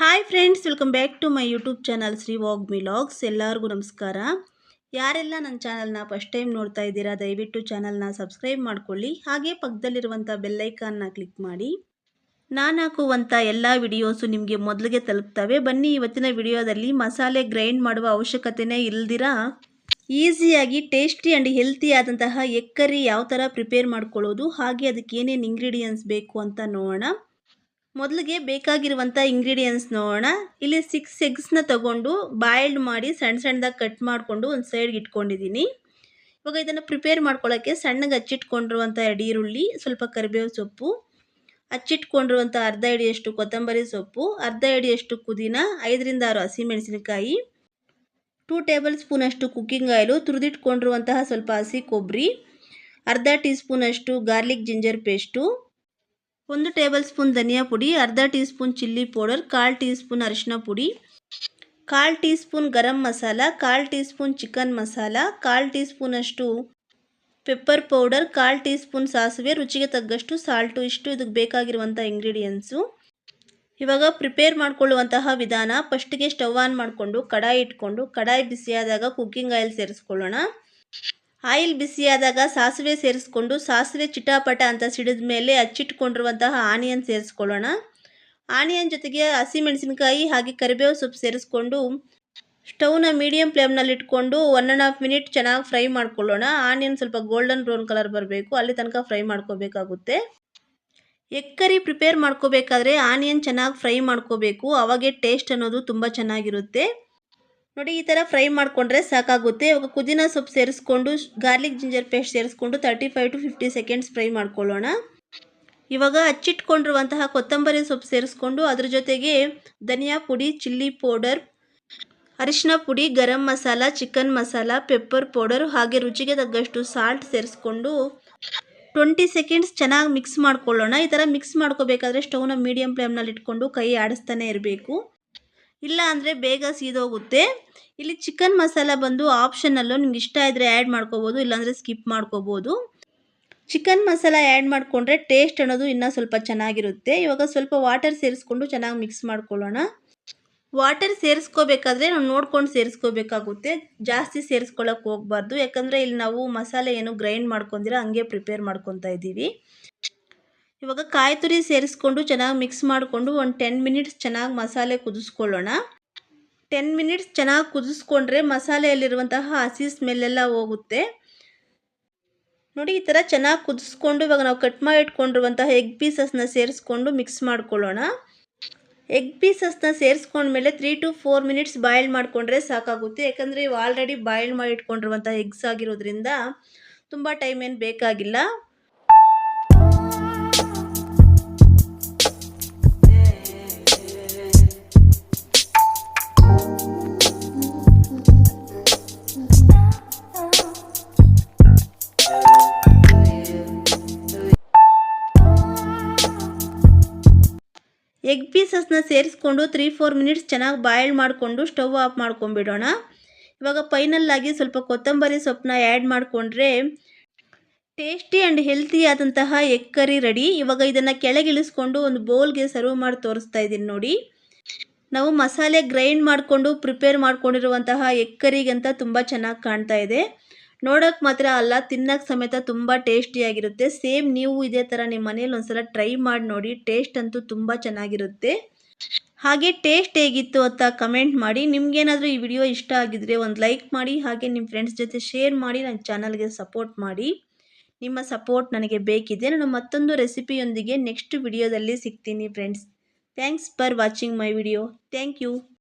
Hi friends welcome back to my YouTube channel Shri ವಾಗ್ ಮಿಲಾಗ್ಸ್ ಎಲ್ಲರಿಗೂ ನಮಸ್ಕಾರ. ಯಾರೆಲ್ಲ ನನ್ನ ಚಾನಲ್ನ ಫಸ್ಟ್ ಟೈಮ್ ನೋಡ್ತಾ ಇದ್ದೀರಾ, ದಯವಿಟ್ಟು ಚಾನಲ್ನ ಸಬ್ಸ್ಕ್ರೈಬ್ ಮಾಡ್ಕೊಳ್ಳಿ. ಹಾಗೆ ಪಕ್ಕದಲ್ಲಿರುವಂಥ ಬೆಲ್ಲೈಕಾನ್ನ ಕ್ಲಿಕ್ ಮಾಡಿ. ನಾನು ಹಾಕುವಂಥ ಎಲ್ಲ ವಿಡಿಯೋಸು ನಿಮಗೆ ಮೊದಲಿಗೆ ತಲುಪ್ತವೆ. ಬನ್ನಿ, ಇವತ್ತಿನ ವಿಡಿಯೋದಲ್ಲಿ ಮಸಾಲೆ ಗ್ರೈಂಡ್ ಮಾಡುವ ಅವಶ್ಯಕತೆನೇ ಇಲ್ದಿರಾ? ಈಸಿಯಾಗಿ ಟೇಸ್ಟಿ ಆ್ಯಂಡ್ ಹೆಲ್ತಿ ಆದಂತಹ ಎಕ್ಕರಿ ಯಾವ ಥರ ಪ್ರಿಪೇರ್ ಮಾಡ್ಕೊಳ್ಳೋದು, ಹಾಗೆ ಅದಕ್ಕೆ ಏನೇನು ಇಂಗ್ರೀಡಿಯೆಂಟ್ಸ್ ಬೇಕು ಅಂತ ನೋಡೋಣ. ಮೊದಲಿಗೆ ಬೇಕಾಗಿರುವಂಥ ಇಂಗ್ರೀಡಿಯೆಂಟ್ಸ್ ನೋಡೋಣ. ಇಲ್ಲಿ ಸಿಕ್ಸ್ ಎಗ್ಸ್ನ ತಗೊಂಡು ಬಾಯ್ಲ್ಡ್ ಮಾಡಿ ಸಣ್ಣ ಸಣ್ಣದಾಗಿ ಕಟ್ ಮಾಡಿಕೊಂಡು ಒಂದು ಸೈಡ್ಗೆ ಇಟ್ಕೊಂಡಿದ್ದೀನಿ ಇವಾಗ ಇದನ್ನು ಪ್ರಿಪೇರ್ ಮಾಡ್ಕೊಳ್ಳೋಕ್ಕೆ ಸಣ್ಣಗೆ ಹಚ್ಚಿಟ್ಕೊಂಡಿರುವಂಥ ಎರಡು ಈರುಳ್ಳಿ ಸ್ವಲ್ಪ ಕರಿಬೇವು ಸೊಪ್ಪು ಹಚ್ಚಿಟ್ಕೊಂಡಿರುವಂಥ ಅರ್ಧ ಎಡಿಯಷ್ಟು ಕೊತ್ತಂಬರಿ ಸೊಪ್ಪು, ಅರ್ಧ ಎಡಿಯಷ್ಟು ಪುದೀನ, ಐದರಿಂದ ಆರು ಹಸಿಮೆಣಸಿನಕಾಯಿ ಟೂ ಟೇಬಲ್ ಸ್ಪೂನಷ್ಟು ಕುಕ್ಕಿಂಗ್ ಆಯಿಲು ತುರಿದಿಟ್ಕೊಂಡಿರುವಂತಹ ಸ್ವಲ್ಪ ಹಸಿ ಕೊಬ್ಬರಿ ಅರ್ಧ ಟೀ ಸ್ಪೂನಷ್ಟು ಗಾರ್ಲಿಕ್ ಜಿಂಜರ್ ಪೇಸ್ಟು ಒಂದು ಟೇಬಲ್ ಸ್ಪೂನ್ ಧನಿಯಾ ಪುಡಿ, ಅರ್ಧ ಟೀ ಸ್ಪೂನ್ ಚಿಲ್ಲಿ ಪೌಡರ್, ಕಾಲು ಟೀ ಸ್ಪೂನ್ ಅರಿಶಿನ ಪುಡಿ, ಕಾಲು ಟೀ ಸ್ಪೂನ್ ಗರಂ ಮಸಾಲ, ಕಾಲು ಟೀ ಸ್ಪೂನ್ ಚಿಕನ್ ಮಸಾಲ, ಕಾಲು ಟೀ ಸ್ಪೂನಷ್ಟು ಪೆಪ್ಪರ್ ಪೌಡರ್, ಕಾಲು ಟೀ ಸ್ಪೂನ್ ಸಾಸಿವೆ, ರುಚಿಗೆ ತಗ್ಗಷ್ಟು ಸಾಲ್ಟು, ಇಷ್ಟು ಇದಕ್ಕೆ ಬೇಕಾಗಿರುವಂಥ ಇಂಗ್ರೀಡಿಯೆಂಟ್ಸು. ಇವಾಗ ಪ್ರಿಪೇರ್ ಮಾಡ್ಕೊಳ್ಳುವಂತಹ ವಿಧಾನ, ಫಸ್ಟಿಗೆ ಸ್ಟವ್ ಆನ್ ಮಾಡಿಕೊಂಡು, ಕಡಾಯಿ ಇಟ್ಕೊಂಡು, ಕಡಾಯಿ ಬಿಸಿಯಾದಾಗ ಕುಕ್ಕಿಂಗ್ ಆಯಿಲ್ ಸೇರಿಸ್ಕೊಳ್ಳೋಣ. ಆಯಿಲ್ ಬಿಸಿಯಾದಾಗ ಸಾಸಿವೆ ಸೇರಿಸ್ಕೊಂಡು ಸಾಸಿವೆ ಚಿಟಾಪಟ ಅಂತ ಸಿಡಿದ ಮೇಲೆ ಹಚ್ಚಿಟ್ಕೊಂಡಿರುವಂತಹ ಆನಿಯನ್ ಸೇರಿಸ್ಕೊಳ್ಳೋಣ. ಆನಿಯನ್ ಜೊತೆಗೆ ಹಸಿಮೆಣಸಿನಕಾಯಿ ಹಾಗೆ ಕರಿಬೇವು ಸೊಪ್ಪು ಸೇರಿಸ್ಕೊಂಡು ಸ್ಟೌವ್ನ ಮೀಡಿಯಂ ಫ್ಲೇಮ್ನಲ್ಲಿ ಇಟ್ಕೊಂಡು ಒನ್ ಆ್ಯಂಡ್ ಹಾಫ್ ಮಿನಿಟ್ ಚೆನ್ನಾಗಿ ಫ್ರೈ ಮಾಡ್ಕೊಳ್ಳೋಣ. ಆನಿಯನ್ ಸ್ವಲ್ಪ ಗೋಲ್ಡನ್ ಬ್ರೌನ್ ಕಲರ್ ಬರಬೇಕು. ಅಲ್ಲಿ ತನಕ ಫ್ರೈ ಮಾಡ್ಕೋಬೇಕಾಗುತ್ತೆ. ಎಗ್ ಕರಿ ಪ್ರಿಪೇರ್ ಮಾಡ್ಕೋಬೇಕಾದ್ರೆ ಆನಿಯನ್ ಚೆನ್ನಾಗಿ ಫ್ರೈ ಮಾಡ್ಕೋಬೇಕು. ಅವಾಗೆ ಟೇಸ್ಟ್ ಅನ್ನೋದು ತುಂಬ ಚೆನ್ನಾಗಿರುತ್ತೆ. ನೋಡಿ, ಈ ಥರ ಫ್ರೈ ಮಾಡಿಕೊಂಡ್ರೆ ಸಾಕಾಗುತ್ತೆ. ಇವಾಗ ಪುದೀನ ಸೊಪ್ಪು ಸೇರಿಸ್ಕೊಂಡು, ಗಾರ್ಲಿಕ್ ಜಿಂಜರ್ ಪೇಸ್ಟ್ ಸೇರಿಸ್ಕೊಂಡು thirty five to fifty seconds fry ಮಾಡ್ಕೊಳ್ಳೋಣ. ಇವಾಗ ಹಚ್ಚಿಟ್ಕೊಂಡಿರುವಂತಹ ಕೊತ್ತಂಬರಿ ಸೊಪ್ಪು ಸೇರಿಸ್ಕೊಂಡು, ಅದ್ರ ಜೊತೆಗೆ ಧನಿಯಾ ಪುಡಿ, ಚಿಲ್ಲಿ ಪೌಡರ್, ಅರಿಶಿನ ಪುಡಿ, garam masala, chicken masala pepper powder, ಹಾಗೆ ರುಚಿಗೆ ತಕ್ಕಷ್ಟು ಸಾಲ್ಟ್ ಸೇರಿಸ್ಕೊಂಡು ಟ್ವೆಂಟಿ ಸೆಕೆಂಡ್ಸ್ ಚೆನ್ನಾಗಿ ಮಿಕ್ಸ್ ಮಾಡ್ಕೊಳ್ಳೋಣ. ಈ ಥರ ಮಿಕ್ಸ್ ಮಾಡ್ಕೋಬೇಕಾದ್ರೆ ಸ್ಟವ್ನ ಮೀಡಿಯಂ ಫ್ಲೇಮ್ನಲ್ಲಿ ಇಟ್ಕೊಂಡು ಕೈ ಆಡಿಸ್ತಾನೆ ಇರಬೇಕು. ಇಲ್ಲ ಅಂದರೆ ಬೇಗ ಸೀದೋಗುತ್ತೆ. ಇಲ್ಲಿ ಚಿಕನ್ ಮಸಾಲ ಬಂದು ಆಪ್ಷನಲ್ಲು ನಿಮ್ಗೆ ಇಷ್ಟ ಇದ್ದರೆ ಆ್ಯಡ್ ಮಾಡ್ಕೋಬೋದು ಇಲ್ಲಾಂದರೆ ಸ್ಕಿಪ್ ಮಾಡ್ಕೋಬೋದು. ಚಿಕನ್ ಮಸಾಲ ಆ್ಯಡ್ ಮಾಡಿಕೊಂಡ್ರೆ ಟೇಸ್ಟ್ ಅನ್ನೋದು ಇನ್ನೂ ಸ್ವಲ್ಪ ಚೆನ್ನಾಗಿರುತ್ತೆ. ಇವಾಗ ಸ್ವಲ್ಪ ವಾಟರ್ ಸೇರಿಸ್ಕೊಂಡು ಚೆನ್ನಾಗಿ ಮಿಕ್ಸ್ ಮಾಡ್ಕೊಳ್ಳೋಣ. ವಾಟರ್ ಸೇರಿಸ್ಕೋಬೇಕಾದ್ರೆ ನಾವು ನೋಡ್ಕೊಂಡು ಸೇರಿಸ್ಕೋಬೇಕಾಗುತ್ತೆ. ಜಾಸ್ತಿ ಸೇರಿಸ್ಕೊಳ್ಳೋಕೆ ಹೋಗ್ಬಾರ್ದು. ಯಾಕಂದರೆ ಇಲ್ಲಿ ನಾವು ಮಸಾಲೆ ಏನು ಗ್ರೈಂಡ್ ಮಾಡ್ಕೊಂಡಿರೋ, ಹಂಗೆ ಪ್ರಿಪೇರ್ ಮಾಡ್ಕೊತಾ ಇದ್ದೀವಿ ಇವಾಗ ಕಾಯಿ ತುರಿ ಸೇರಿಸ್ಕೊಂಡು ಚೆನ್ನಾಗಿ ಮಿಕ್ಸ್ ಮಾಡಿಕೊಂಡು ಒಂದು ಟೆನ್ ಮಿನಿಟ್ಸ್ ಚೆನ್ನಾಗಿ ಮಸಾಲೆ ಕುದಿಸ್ಕೊಳ್ಳೋಣ. ಟೆನ್ ಮಿನಿಟ್ಸ್ ಚೆನ್ನಾಗಿ ಕುದಿಸ್ಕೊಂಡ್ರೆ ಮಸಾಲೆಯಲ್ಲಿರುವಂತಹ ಹಸಿ ಸ್ಮೆಲ್ಲೆಲ್ಲ ಹೋಗುತ್ತೆ. ನೋಡಿ, ಈ ಥರ ಚೆನ್ನಾಗಿ ಕುದಿಸ್ಕೊಂಡು ಇವಾಗ ನಾವು ಕಟ್ ಮಾಡಿ ಇಟ್ಕೊಂಡಿರುವಂತಹ ಎಗ್ ಪೀಸಸ್ನ ಸೇರಿಸ್ಕೊಂಡು ಮಿಕ್ಸ್ ಮಾಡ್ಕೊಳ್ಳೋಣ. ಎಗ್ ಪೀಸಸ್ನ ಸೇರಿಸ್ಕೊಂಡ್ಮೇಲೆ three to four minutes boil ಮಾಡಿಕೊಂಡ್ರೆ ಸಾಕಾಗುತ್ತೆ. ಯಾಕಂದರೆ ಇವು ಆಲ್ರೆಡಿ ಬಾಯ್ಲ್ ಮಾಡಿ ಇಟ್ಕೊಂಡಿರುವಂಥ ಎಗ್ಸ್ ಆಗಿರೋದ್ರಿಂದ ತುಂಬ ಟೈಮ್ ಏನು ಬೇಕಾಗಿಲ್ಲ. ಎಗ್ ಪೀಸಸ್ನ ಸೇರಿಸ್ಕೊಂಡು ತ್ರೀ ಫೋರ್ ಮಿನಿಟ್ಸ್ ಚೆನ್ನಾಗಿ ಬಾಯ್ಲ್ ಮಾಡಿಕೊಂಡು ಸ್ಟವ್ ಆಫ್ ಮಾಡ್ಕೊಂಬಿಡೋಣ ಇವಾಗ ಫೈನಲ್ಲಾಗಿ ಸ್ವಲ್ಪ ಕೊತ್ತಂಬರಿ ಸೊಪ್ಪನ್ನ ಆ್ಯಡ್ ಮಾಡಿಕೊಂಡ್ರೆ ಟೇಸ್ಟಿ ಆ್ಯಂಡ್ ಹೆಲ್ತಿ ಆದಂತಹ ಎಗ್ ಕರಿ ರೆಡಿ ಇವಾಗ ಇದನ್ನು ಕೆಳಗಿಳಿಸ್ಕೊಂಡು ಒಂದು ಬೌಲ್ಗೆ ಸರ್ವ್ ಮಾಡಿ ತೋರಿಸ್ತಾ ಇದ್ದೀನಿ ನೋಡಿ. ನಾವು ಮಸಾಲೆ ಗ್ರೈಂಡ್ ಮಾಡಿಕೊಂಡು ಪ್ರಿಪೇರ್ ಮಾಡ್ಕೊಂಡಿರುವಂತಹ ಎಗ್ ಕರಿಗಂತ ತುಂಬ ಚೆನ್ನಾಗಿ ಕಾಣ್ತಾ ಇದೆ. ನೋಡೋಕೆ ಮಾತ್ರ ಅಲ್ಲ, ತಿನ್ನೋಕೆ ಸಮೇತ ತುಂಬ ಟೇಸ್ಟಿಯಾಗಿರುತ್ತೆ ಸೇಮ್ ನೀವು ಇದೇ ಥರ ನಿಮ್ಮ ಮನೇಲಿ ಒಂದ್ಸಲ ಟ್ರೈ ಮಾಡಿ ನೋಡಿ ಟೇಸ್ಟ್ ಅಂತೂ ತುಂಬ ಚೆನ್ನಾಗಿರುತ್ತೆ. ಹಾಗೆ ಟೇಸ್ಟ್ ಹೇಗಿತ್ತು ಅಂತ ಕಮೆಂಟ್ ಮಾಡಿ. ನಿಮ್ಗೇನಾದರೂ ಈ ವಿಡಿಯೋ ಇಷ್ಟ ಆಗಿದ್ರೆ ಒಂದು ಲೈಕ್ ಮಾಡಿ, ಹಾಗೆ ನಿಮ್ಮ ಫ್ರೆಂಡ್ಸ್ ಜೊತೆ ಶೇರ್ ಮಾಡಿ ನನ್ನ ಚಾನಲ್ಗೆ ಸಪೋರ್ಟ್ ಮಾಡಿ. ನಿಮ್ಮ ಸಪೋರ್ಟ್ ನನಗೆ ಬೇಕಿದೆ. ನಾನು ಮತ್ತೊಂದು ರೆಸಿಪಿಯೊಂದಿಗೆ ನೆಕ್ಸ್ಟ್ ವಿಡಿಯೋದಲ್ಲಿ ಸಿಗ್ತೀನಿ friends thanks for watching my video thank you